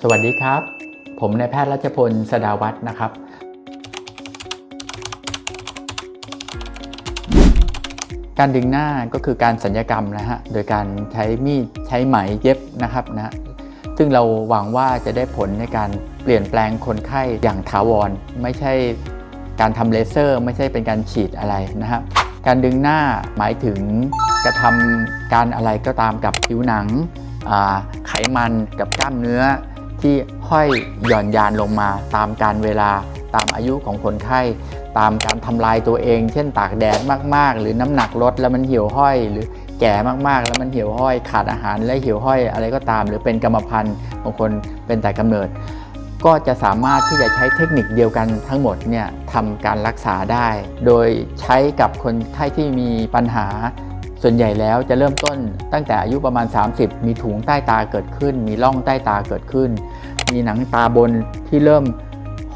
สวัสดีครับ ผมนายแพทย์รัชพล สดาวัฒน์นะครับ การดึงหน้าก็คือการสัญญกรรมนะฮะ โดยการใช้มีดใช้ไหมเย็บนะครับนะ ซึ่งเราหวังว่าจะได้ผลในการเปลี่ยนแปลงคนไข้อย่างถาวร ไม่ใช่การทำเลเซอร์ ไม่ใช่เป็นการฉีดอะไรนะครับการดึงหน้าหมายถึงกระทำการอะไรก็ตามกับผิวหนังอ่า มันกับกล้ามเนื้อที่ห้อยหย่อนยานลงมาตามการเวลาตามอายุของคนไข้ ตามการทำลายตัวเอง เช่นตากแดดมากๆ หรือน้ำหนักลดแล้วมันเหี่ยวห้อย หรือแก่มากๆ แล้วมันเหี่ยวห้อย ขาดอาหารและเหี่ยวห้อยอะไรก็ตาม หรือเป็นกรรมพันธุ์บางคนเป็นแต่กำเนิด ก็จะสามารถที่จะใช้เทคนิคเดียวกันทั้งหมดเนี่ยทำการรักษาได้ โดยใช้กับคนไข้ที่มีปัญหา ส่วนใหญ่แล้วจะเริ่มต้นตั้งแต่อายุประมาณ 30 มีถุงใต้ตาเกิดขึ้น มีร่องใต้ตาเกิดขึ้น มีหนังตาบนที่เริ่ม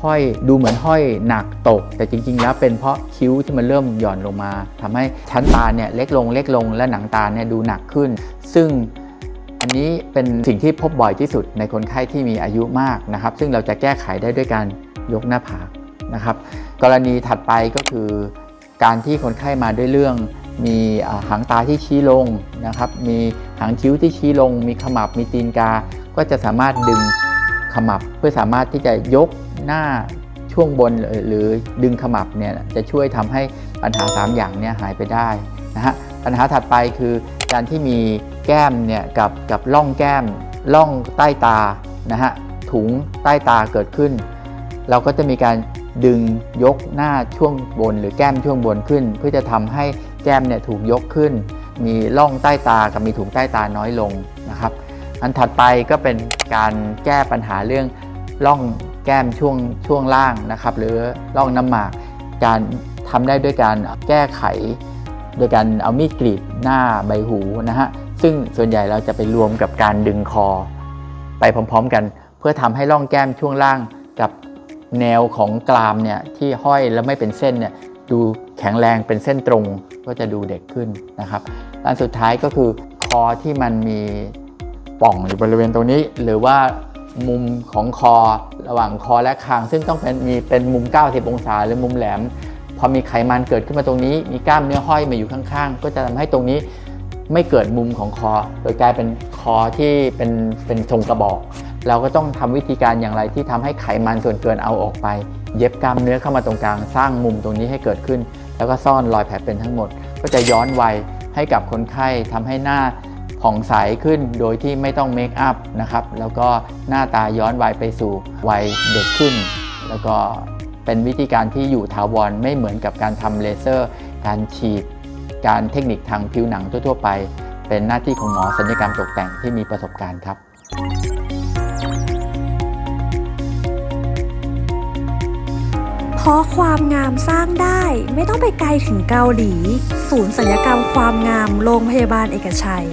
ห้อยดูเหมือนห้อยหนักตก แต่จริง ๆ แล้วเป็นเพราะคิ้วที่มันเริ่มหย่อนลงมาทำให้ชั้นตาเนี่ยเล็กลงเล็กลงและหนังตาเนี่ยดูหนักขึ้น ซึ่งอันนี้เป็นสิ่งที่พบบ่อยที่สุดในคนไข้ที่มีอายุมากนะครับ ซึ่งเราจะแก้ไขได้ด้วยการยกหน้าผากนะครับ กรณีถัดไปก็คือการที่คนไข้มาด้วยเรื่อง มีหางตาที่ชี้ลงนะครับ มีหางคิ้วที่ชี้ลง มีขมับ มีตีนกา ก็จะสามารถดึงขมับเพื่อสามารถที่จะยกหน้าช่วงบนหรือดึงขมับเนี่ยจะช่วยทำให้ปัญหา 3 อย่างเนี่ยหายไปได้นะฮะปัญหาถัดไปคือการที่มีแก้มเนี่ยกับกับร่องแก้มร่องใต้ตานะฮะถุงใต้ตาเกิดขึ้น เราก็จะมีการดึงยกหน้าช่วงบน หรือแก้มช่วงบนขึ้น เพื่อจะทำให้ แก้มเนี่ยถูกยกขึ้น มีร่องใต้ตากับมีถุงใต้ตาน้อยลงนะครับ อันถัดไปก็เป็นการแก้ปัญหาเรื่องร่องแก้มช่วงช่วงล่างนะครับ หรือร่องน้ำหมาก การทำได้ด้วยการแก้ไข โดยการเอามีดกรีดหน้าใบหูนะฮะซึ่งส่วนใหญ่เราจะไปรวมกับการดึงคอ ไปพร้อมๆกัน เพื่อทำให้ร่องแก้มช่วงล่างกับแนวของกรามเนี่ยที่ห้อยแล้วไม่เป็นเส้นเนี่ย ดูแข็งแรงเป็นเส้นตรงก็จะดูเด็กขึ้นนะครับอันสุดท้ายก็คือคอที่มันมีป่องอยู่บริเวณตรงนี้ หรือว่ามุมของคอระหว่างคอและคาง ซึ่งต้องเป็นมีเป็นมุม 90 องศาหรือมุมแหลม พอมีไขมันเกิดขึ้นมาตรงนี้ มีกล้ามเนื้อห้อยมาอยู่ข้างๆ ก็จะทำให้ตรงนี้ไม่เกิดมุมของคอ โดยกลายเป็นคอที่เป็นเป็นทรงกระบอก เราก็ต้องทำวิธีการอย่างไรที่ทำให้ไขมันส่วนเกินเอาออกไป เย็บกล้ามเนื้อเข้ามาตรงกลาง สร้างมุมตรงนี้ให้เกิดขึ้น แล้วก็ซ่อนรอยแผลเป็นทั้งหมด ก็จะย้อนวัยให้กับคนไข้ทำให้หน้าผ่องใสขึ้นโดยที่ไม่ต้องเมคอัพนะครับ แล้วก็หน้าตาย้อนวัยไปสู่วัยเด็กขึ้น แล้วก็เป็นวิธีการที่อยู่ถาวรไม่เหมือนกับการทำเลเซอร์ การฉีด การเทคนิคทางผิวหนังทั่ว ๆ ไป เป็นหน้าที่ของหมอศัลยกรรมตกแต่งที่มีประสบการณ์ครับ พราะความงามสร้างได้ไม่ต้องไปไกลถึงเกาหลี ศูนย์ศัลยกรรมความงามโรงพยาบาลเอกชัย